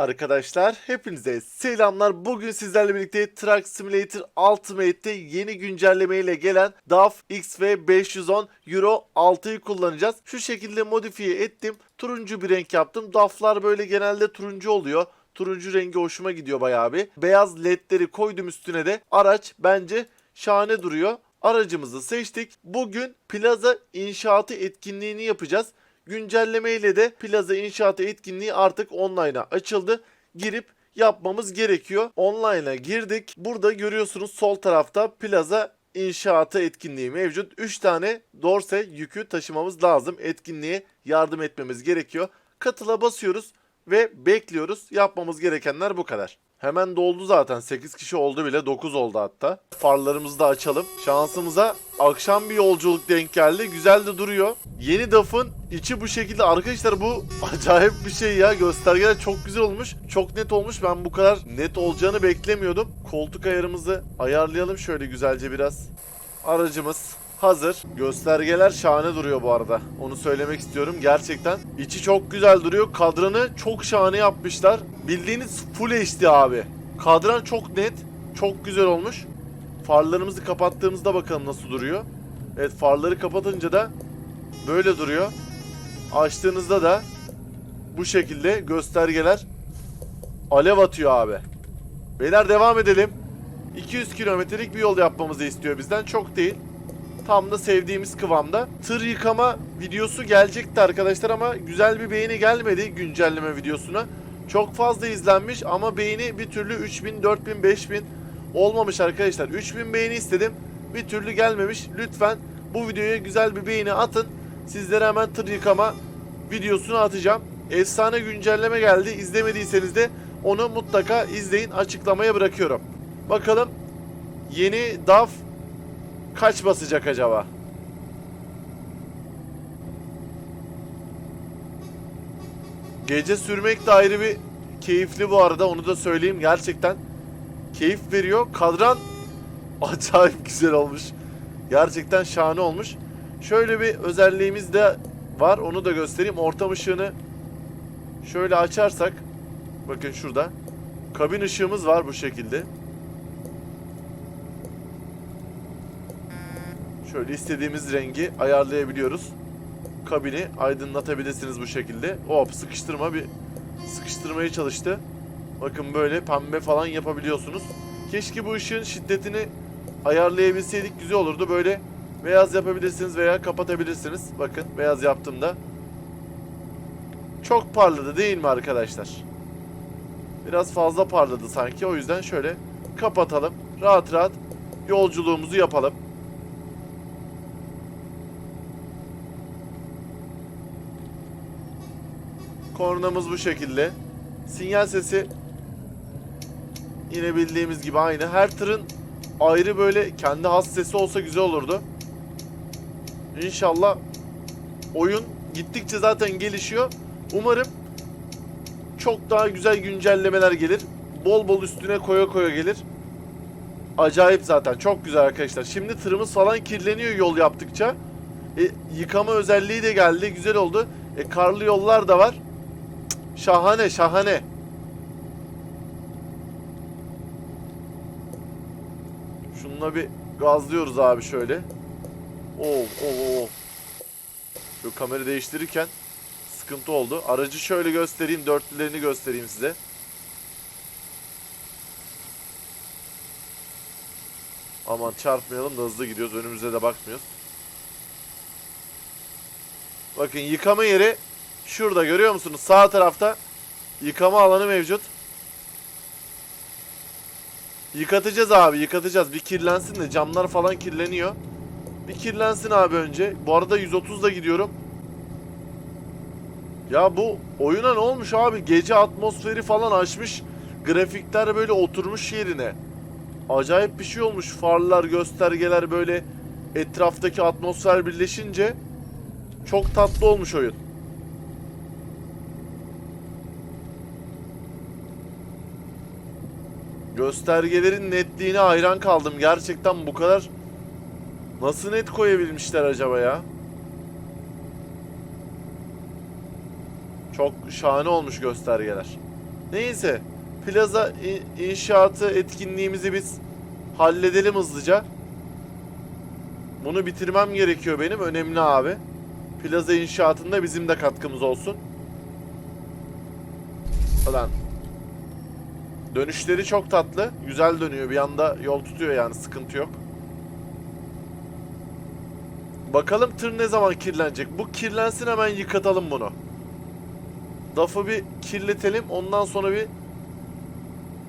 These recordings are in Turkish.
Arkadaşlar hepinize selamlar. Bugün sizlerle birlikte Truck Simulator Ultimate'te yeni güncellemeyle gelen DAF XV510 Euro 6'yı kullanacağız. Şu şekilde modifiye ettim. Turuncu bir renk yaptım. DAF'lar böyle genelde turuncu oluyor. Turuncu rengi hoşuma gidiyor bayağı bir. Beyaz ledleri koydum üstüne de. Araç bence şahane duruyor. Aracımızı seçtik. Bugün plaza inşaatı etkinliğini yapacağız. Güncellemeyle de plaza inşaatı etkinliği artık online'a açıldı. Girip yapmamız gerekiyor. Online'a girdik. Burada görüyorsunuz sol tarafta plaza inşaatı etkinliği mevcut. 3 tane dorse yükü taşımamız lazım. Etkinliğe yardım etmemiz gerekiyor. Katıla basıyoruz ve bekliyoruz. Yapmamız gerekenler bu kadar. Hemen doldu zaten. 8 kişi oldu bile. 9 oldu hatta. Farlarımızı da açalım. Şansımıza akşam bir yolculuk denk geldi. Güzel de duruyor. Yeni DAF'ın içi bu şekilde. Arkadaşlar bu acayip bir şey ya. Göstergeler çok güzel olmuş. Çok net olmuş. Ben bu kadar net olacağını beklemiyordum. Koltuk ayarımızı ayarlayalım şöyle güzelce biraz. Aracımız hazır. Göstergeler şahane duruyor bu arada. Onu söylemek istiyorum. Gerçekten içi çok güzel duruyor. Kadranı çok şahane yapmışlar. Bildiğiniz Full HD abi. Kadran çok net. Çok güzel olmuş. Farlarımızı kapattığımızda bakalım nasıl duruyor. Evet farları kapatınca da böyle duruyor. Açtığınızda da bu şekilde göstergeler alev atıyor abi. Beyler devam edelim. 200 kilometrelik bir yol yapmamızı istiyor bizden. Çok değil. Tam da sevdiğimiz kıvamda. Tır yıkama videosu gelecekti arkadaşlar ama güzel bir beğeni gelmedi güncelleme videosuna. Çok fazla izlenmiş ama beğeni bir türlü 3000, 4000, 5000 olmamış arkadaşlar. 3000 beğeni istedim. Bir türlü gelmemiş. Lütfen bu videoya güzel bir beğeni atın. Sizlere hemen tır yıkama videosunu atacağım. Efsane güncelleme geldi. İzlemediyseniz de onu mutlaka izleyin. Açıklamaya bırakıyorum. Bakalım yeni DAF kaç basacak acaba? Gece sürmek de ayrı bir keyifli bu arada onu da söyleyeyim gerçekten keyif veriyor. Kadran acayip güzel olmuş. Gerçekten şahane olmuş. Şöyle bir özelliğimiz de var onu da göstereyim. Ortam ışığını şöyle açarsak bakın şurada kabin ışığımız var bu şekilde. Şöyle istediğimiz rengi ayarlayabiliyoruz. Kabini aydınlatabilirsiniz bu şekilde. Hop sıkıştırma bir sıkıştırmaya çalıştı. Bakın böyle pembe falan yapabiliyorsunuz. Keşke bu ışığın şiddetini ayarlayabilseydik güzel olurdu. Böyle beyaz yapabilirsiniz veya kapatabilirsiniz. Bakın beyaz yaptığımda. Çok parladı değil mi arkadaşlar? Biraz fazla parladı sanki. O yüzden şöyle kapatalım. Rahat rahat yolculuğumuzu yapalım. Kornamız bu şekilde. Sinyal sesi yine bildiğimiz gibi aynı. Her tırın ayrı böyle kendi has sesi olsa güzel olurdu. İnşallah oyun gittikçe zaten gelişiyor. Umarım çok daha güzel güncellemeler gelir. Bol bol üstüne koya koya gelir. Acayip zaten. Çok güzel arkadaşlar. Şimdi tırımız falan kirleniyor yol yaptıkça. E, yıkama özelliği de geldi. Güzel oldu. E, karlı yollar da var. Şahane şahane. Şununla bir gazlıyoruz abi şöyle. Oo oo oo. Şu kamera değiştirirken sıkıntı oldu. Aracı şöyle göstereyim. Dörtlülerini göstereyim size. Aman çarpmayalım da hızlı gidiyoruz. Önümüze de bakmıyoruz. Bakın yıkama yeri Şurada görüyor musunuz? Sağ tarafta yıkama alanı mevcut. Yıkatacağız abi yıkatacağız. Bir kirlensin de camlar falan kirleniyor. Bir kirlensin abi önce. Bu arada 130'da gidiyorum. Ya bu oyuna ne olmuş abi? Gece atmosferi falan açmış. Grafikler böyle oturmuş yerine. Acayip bir şey olmuş. Farlar, göstergeler böyle etraftaki atmosfer birleşince çok tatlı olmuş oyun. Göstergelerin netliğine hayran kaldım. Gerçekten bu kadar nasıl net koyabilmişler acaba ya? Çok şahane olmuş göstergeler. Neyse. Plaza inşaatı etkinliğimizi biz halledelim hızlıca. Bunu bitirmem gerekiyor benim. Önemli abi. Plaza inşaatında bizim de katkımız olsun. Ulan. Dönüşleri çok tatlı. Güzel dönüyor. Bir anda yol tutuyor yani. Sıkıntı yok. Bakalım tır ne zaman kirlenecek. Bu kirlensin hemen yıkatalım bunu. Dafı bir kirletelim. Ondan sonra bir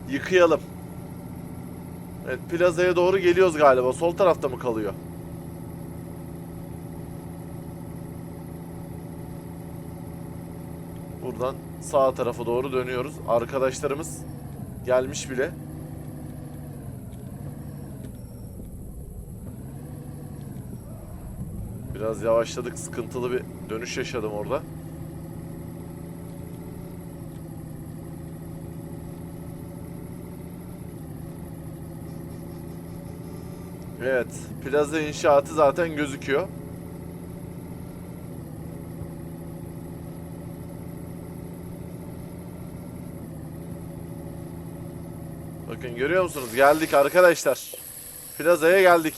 yıkayalım. Evet plazaya doğru geliyoruz galiba. Sol tarafta mı kalıyor? Buradan sağ tarafa doğru dönüyoruz. Arkadaşlarımız gelmiş bile. Biraz yavaşladık. Sıkıntılı bir dönüş yaşadım orada. Evet. Plaza inşaatı zaten gözüküyor. Bakın görüyor musunuz? Geldik arkadaşlar. Plazaya geldik.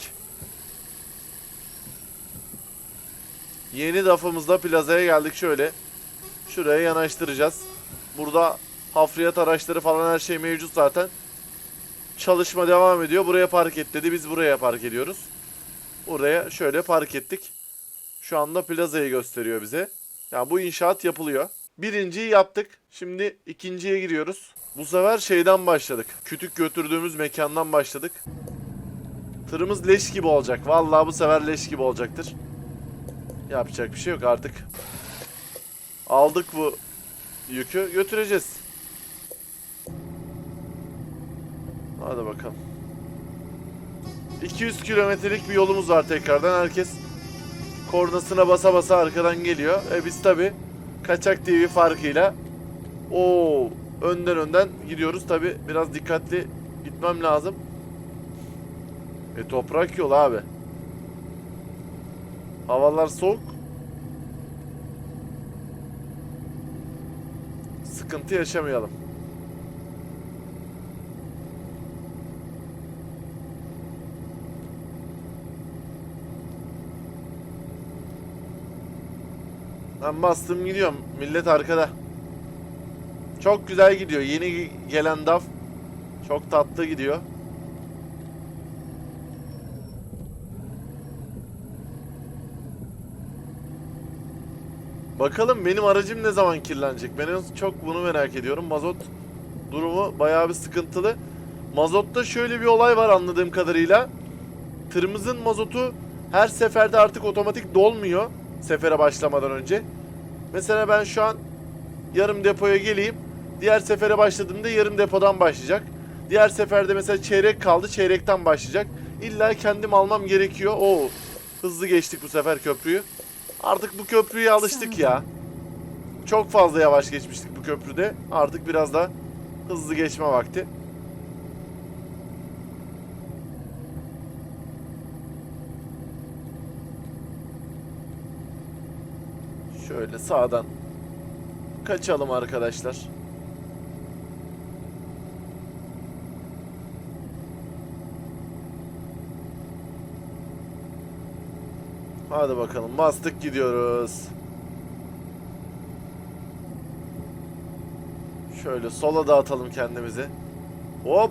Yeni rafımızda plazaya geldik şöyle. Şuraya yanaştıracağız. Burada hafriyat araçları falan her şey mevcut zaten. Çalışma devam ediyor. Buraya park et dedi. Biz buraya park ediyoruz. Buraya şöyle park ettik. Şu anda plazayı gösteriyor bize. Yani bu inşaat yapılıyor. Birinciyi yaptık. Şimdi ikinciye giriyoruz. Bu sefer şeyden başladık. Kütük götürdüğümüz mekandan başladık. Tırımız leş gibi olacak. Vallahi bu sefer leş gibi olacaktır. Yapacak bir şey yok artık. Aldık bu yükü götüreceğiz. Hadi bakalım. 200 kilometrelik bir yolumuz var tekrardan. Herkes kornasına basa basa arkadan geliyor. E biz tabi Kaçak TV farkıyla o önden önden gidiyoruz. Tabi biraz dikkatli gitmem lazım. E toprak yol abi. Havalar soğuk. Sıkıntı yaşamayalım. Ben bastım gidiyorum. Millet arkada. Çok güzel gidiyor. Yeni gelen DAF çok tatlı gidiyor. Bakalım benim aracım ne zaman kirlenecek? Ben en çok bunu merak ediyorum. Mazot durumu bayağı bir sıkıntılı. Mazotta şöyle bir olay var anladığım kadarıyla. Tırımızın mazotu her seferde artık otomatik dolmuyor sefere başlamadan önce. Mesela ben şu an yarım depoya geleyim. Diğer sefere başladığımda yarım depodan başlayacak. Diğer seferde mesela çeyrek kaldı. Çeyrekten başlayacak. İlla kendim almam gerekiyor. Oo, hızlı geçtik bu sefer köprüyü. Artık bu köprüye alıştık ya. Çok fazla yavaş geçmiştik bu köprüde. Artık biraz da hızlı geçme vakti. Şöyle sağdan kaçalım arkadaşlar. Hadi bakalım bastık gidiyoruz. Şöyle sola dağıtalım kendimizi. Hop.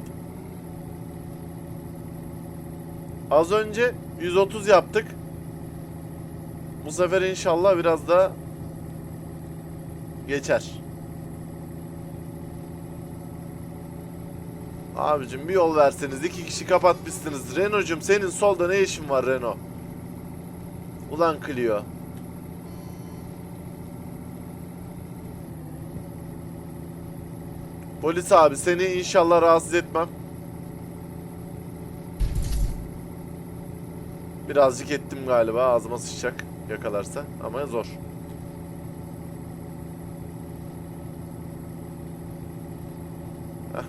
Az önce 130 yaptık. Bu sefer inşallah biraz daha geçer. Abicim bir yol verseniz iki kişi kapatmışsınız. Renault'cum senin solda ne işin var Renault? Ulan Clio. Polis abi seni inşallah rahatsız etmem. Birazcık ettim galiba ağzıma sıçacak yakalarsa ama zor.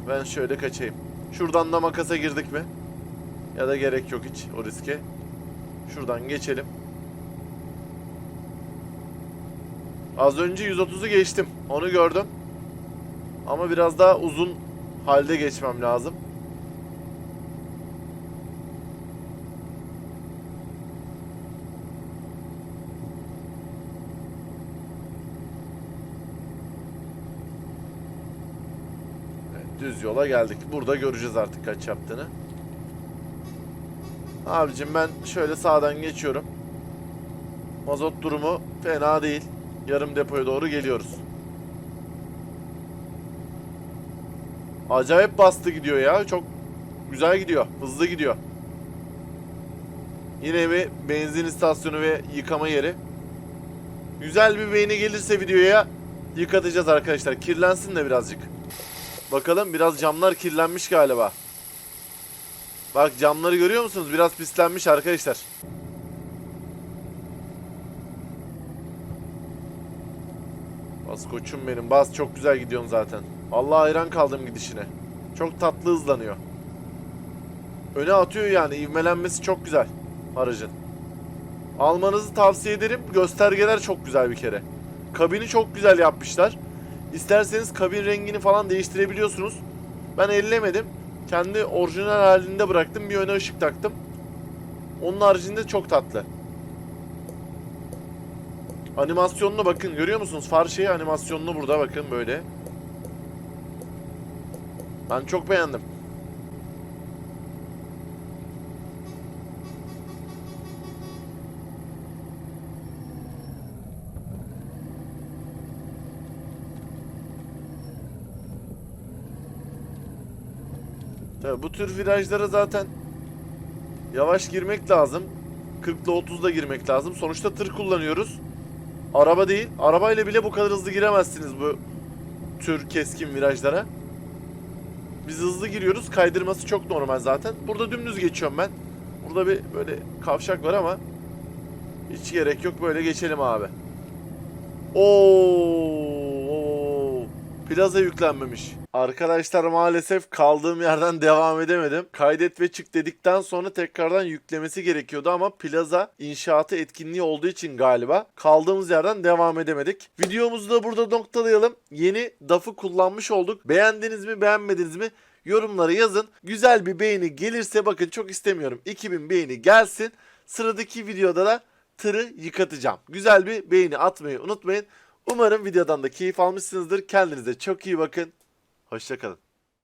Ben şöyle kaçayım. Şuradan da makasa girdik mi? Ya da gerek yok hiç o riske. Şuradan geçelim. Az önce 130'u geçtim. Onu gördüm. Ama biraz daha uzun halde geçmem lazım. Yola geldik. Burada göreceğiz artık kaç yaptığını. Abicim ben şöyle sağdan geçiyorum. Mazot durumu fena değil. Yarım depoya doğru geliyoruz. Acayip bastı gidiyor ya. Çok güzel gidiyor. Hızlı gidiyor. Yine bir benzin istasyonu ve yıkama yeri. Güzel bir beğeni gelirse videoya yıkatacağız arkadaşlar. Kirlensin de birazcık. Bakalım biraz camlar kirlenmiş galiba. Bak camları görüyor musunuz? Biraz pislenmiş arkadaşlar. Bas koçum benim. Bas çok güzel gidiyorsun zaten. Allah hayran kaldım gidişine. Çok tatlı hızlanıyor. Öne atıyor yani. ivmelenmesi çok güzel aracın. Almanızı tavsiye ederim. Göstergeler çok güzel bir kere. Kabini çok güzel yapmışlar. İsterseniz kabin rengini falan değiştirebiliyorsunuz. Ben ellemedim. Kendi orijinal halinde bıraktım. Bir öne ışık taktım. Onun haricinde çok tatlı. Animasyonuna bakın. Görüyor musunuz? Far şeyi animasyonunu burada bakın böyle. Ben çok beğendim. Tabii bu tür virajlara zaten yavaş girmek lazım. 40 ile 30'da girmek lazım. Sonuçta tır kullanıyoruz. Araba değil. Arabayla bile bu kadar hızlı giremezsiniz bu tür keskin virajlara. Biz hızlı giriyoruz. Kaydırması çok normal zaten. Burada dümdüz geçiyorum ben. Burada bir böyle kavşak var ama hiç gerek yok. Böyle geçelim abi. Oo, plaza yüklenmemiş. Arkadaşlar maalesef kaldığım yerden devam edemedim. Kaydet ve çık dedikten sonra tekrardan yüklemesi gerekiyordu ama plaza inşaatı etkinliği olduğu için galiba kaldığımız yerden devam edemedik. Videomuzu da burada noktalayalım. Yeni DAF'ı kullanmış olduk. Beğendiniz mi beğenmediniz mi? Yorumlara yazın. Güzel bir beğeni gelirse bakın çok istemiyorum. 2000 beğeni gelsin. Sıradaki videoda da tırı yıkatacağım. Güzel bir beğeni atmayı unutmayın. Umarım videodan da keyif almışsınızdır. Kendinize çok iyi bakın. Hoşçakalın.